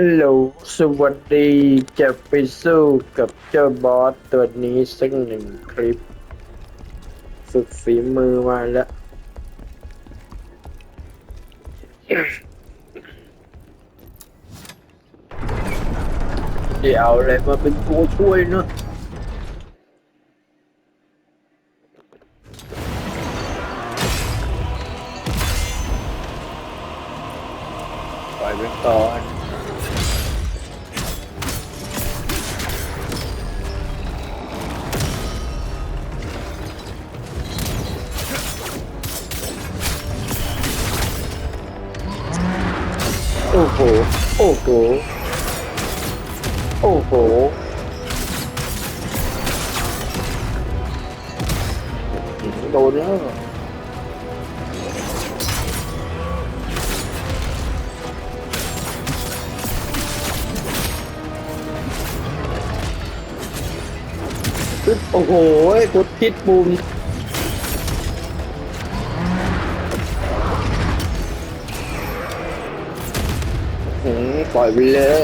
ฮัลโหลสวัสดีจะไปสู้กับเจ้าบอสตัวนี้สักหนึ่งคลิป ฝึกฝีมือมาแล้ว เดี๋ยวเอาอะไรมาเป็นตัวช่วยเนาะปล่อยไปก่อน อ้โห โอ้โห โอ้โห โดนแล้วโอ้โหกดพิษปุ่ม หืมปล่อยไปเลย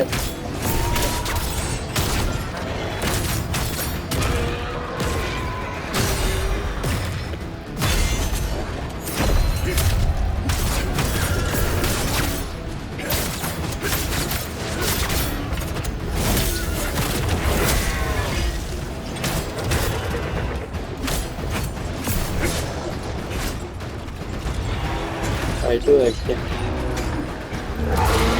ไปด้วยจ้ะ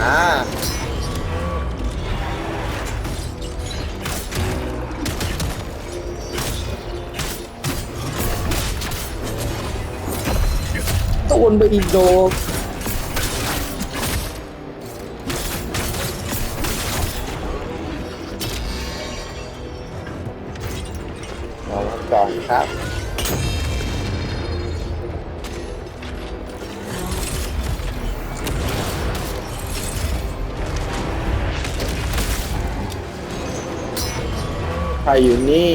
อ่าโดนไปอีกโดกเอามาก่อนครับ รอยู่นี่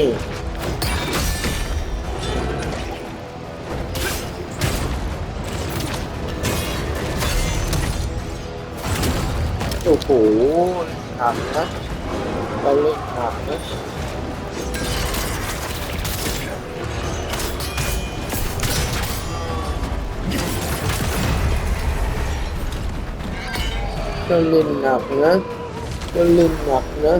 โอ้โหหนักนะเราเล่นหนักนะก็เล่นหนักนะก็เล่นหนักนะ